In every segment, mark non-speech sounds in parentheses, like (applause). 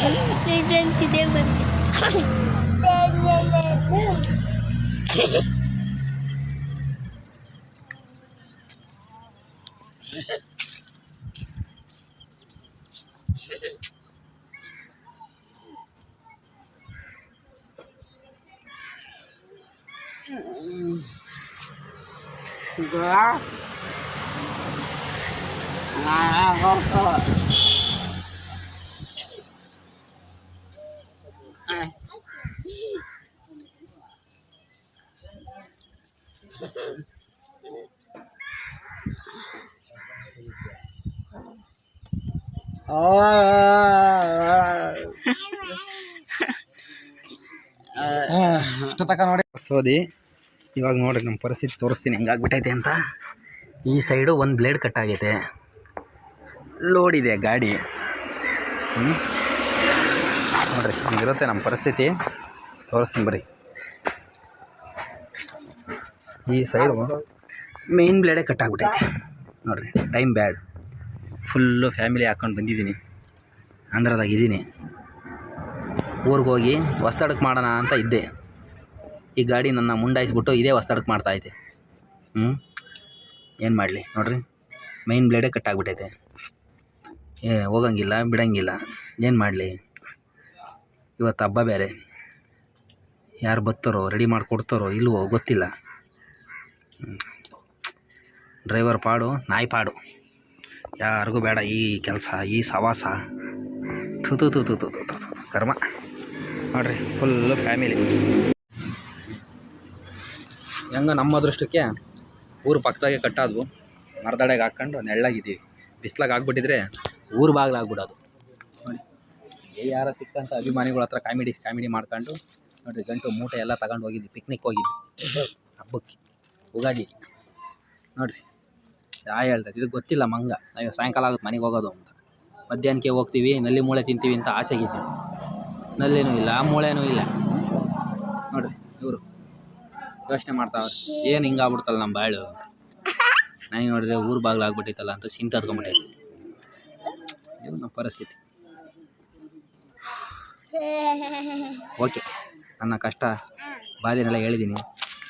认真听我讲。奶奶奶。嘿嘿。嗯。哥。啊，好。ಇಷ್ಟು ತಕ ನೋಡಿ ಸೋದಿ, ಇವಾಗ ನೋಡ್ರಿ ನಮ್ಮ ಪರಿಸ್ಥಿತಿ ತೋರಿಸ್ತೀನಿ, ಹೆಂಗಾಗ್ಬಿಟ್ಟೈತೆ ಅಂತ. ಈ ಸೈಡು ಒಂದು ಬ್ಲೇಡ್ ಕಟ್ ಆಗೈತೆ. ಲೋಡ್ ಇದೆ ಗಾಡಿ. ನೋಡ್ರಿ, ಹಿಂಗಿರುತ್ತೆ ನಮ್ಮ ಪರಿಸ್ಥಿತಿ. ತೋರಿಸ್ತೀನಿ ಬರ್ರಿ. ಈ ಸೈಡು ಮೇಯ್ನ್ ಬ್ಲೇಡೇ ಕಟ್ ಆಗ್ಬಿಟ್ಟೈತೆ ನೋಡ್ರಿ ಟೈಮ್ ಬ್ಯಾಡ್ ಫುಲ್ಲು ಫ್ಯಾಮಿಲಿ ಹಾಕ್ಕೊಂಡು ಬಂದಿದ್ದೀನಿ. ಆಂಧ್ರದಾಗ ಇದ್ದೀನಿ ಊರಿಗೆ ಹೋಗಿ ಹೊಸ್ತಾಡಕ್ಕೆ ಮಾಡೋಣ ಅಂತ ಇದ್ದೆ. ಈ ಗಾಡಿ ನನ್ನ ಮುಂಡಾಯಿಸ್ಬಿಟ್ಟು ಇದೇ ಹೊಸ್ತಾಡಕ್ಕೆ ಮಾಡ್ತಾಯಿದ್ದೆ ಹ್ಞೂ ಏನು ಮಾಡಲಿ, ನೋಡ್ರಿ. ಮೈನ್ ಬ್ಲೇಡೇ ಕಟ್ ಏ, ಹೋಗಂಗಿಲ್ಲ, ಬಿಡಂಗಿಲ್ಲ. ಏನು ಮಾಡಲಿ? ಇವತ್ತು ಹಬ್ಬ ಬೇರೆ. ಯಾರು ಬತ್ತರೋ ರೆಡಿ ಮಾಡಿಕೊಡ್ತಾರೋ, ಇಲ್ವೋ, ಗೊತ್ತಿಲ್ಲ. ಡ್ರೈವರ್ ಪಾಡು, ನಾಯಿ ಪಾಡು. ಯಾರಿಗೂ ಬೇಡ ಈ ಕೆಲಸ, ಈ ಸವಾಸ. ತು ತು ತು ತು ತು ಕರ್ಮ. ನೋಡ್ರಿ ಫುಲ್ಲು ಫ್ಯಾಮಿಲಿ ಹೆಂಗೆ ನಮ್ಮ ಅದೃಷ್ಟಕ್ಕೆ ಊರು ಪಕ್ಕದಾಗೆ ಕಟ್ಟಾದ್ವು. ಮರದಡೆಗೆ ಹಾಕ್ಕೊಂಡು ನೆಳ್ಳಾಗಿದ್ದೀವಿ. ಬಿಸ್ಲಾಗ ಆಗ್ಬಿಟ್ಟಿದ್ರೆ ಊರು ಬಾಗಿಲಾಗ್ಬಿಡೋದು. ನೋಡಿ ಯಾರ ಸಿಕ್ಕಂಥ ಅಭಿಮಾನಿಗಳ ಹತ್ರ ಕಾಮಿಡಿ ಕಾಮಿಡಿ ಮಾಡ್ಕೊಂಡು, ನೋಡಿರಿ, ಗಂಟು ಮೂಟೆ ಎಲ್ಲ ತಗೊಂಡು ಹೋಗಿದ್ವಿ ಪಿಕ್ನಿಕ್ ಹೋಗಿದ್ವಿ. ಹಬ್ಬಕ್ಕೆ. ಉಗಾದಿ. ನೋಡ್ರಿ. ಯಾ ಹೇಳ್ತದೆ ಇದು ಗೊತ್ತಿಲ್ಲ ಮಂಗ. ನಾವು ಸಾಯಂಕಾಲ ಆಗುತ್ತೆ ಮನೆಗೆ ಹೋಗೋದು ಅಂತ. ಮಧ್ಯಾಹ್ನಕ್ಕೆ ಹೋಗ್ತೀವಿ ನಲ್ಲಿ ಮೂಳೆ ತಿಂತೀವಿ ಅಂತ ಆಸೆಗಿದ್ವಿ ನಲ್ಲಿನೂ ಇಲ್ಲ ಮೂಳೆನೂ ಇಲ್ಲ. ನೋಡ್ರಿ ಇವರು ಯೋಚನೆ ಮಾಡ್ತಾವ್ರೆ. ಏನು ಹಿಂಗಾಗ್ಬಿಡ್ತಲ್ಲ ನಮ್ಮ ಬಾಳು ಅಂತ. ನನಗೆ ನೋಡಿದ್ರೆ ಊರು ಬಾಗಿಲು ಆಗ್ಬಿಟ್ಟೈತಲ್ಲ ಅಂತ ಸಿಂತ ಹತ್ಕೊಂಡ್ಬಿಟ್ಟೈತೆ ಇದು ನಮ್ಮ ಪರಿಸ್ಥಿತಿ. (laughs) ಓಕೆ. ನನ್ನ ಕಷ್ಟ ಬಾಧೆನೆಲ್ಲ ಹೇಳಿದ್ದೀನಿ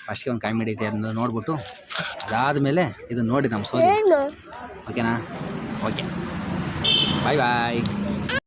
ಫಸ್ಟ್ಗೆ ಒಂದು ಕಾಮಿಡಿ ಐತೆ ಅದನ್ನ ನೋಡ್ಬಿಟ್ಟು ಅದಾದಮೇಲೆ ಇದನ್ನು ನೋಡಿ ನಮ್ಮ ಸೋದಿ ಓಕೆನಾ ಓಕೆ ಬಾಯ್ ಬಾಯ್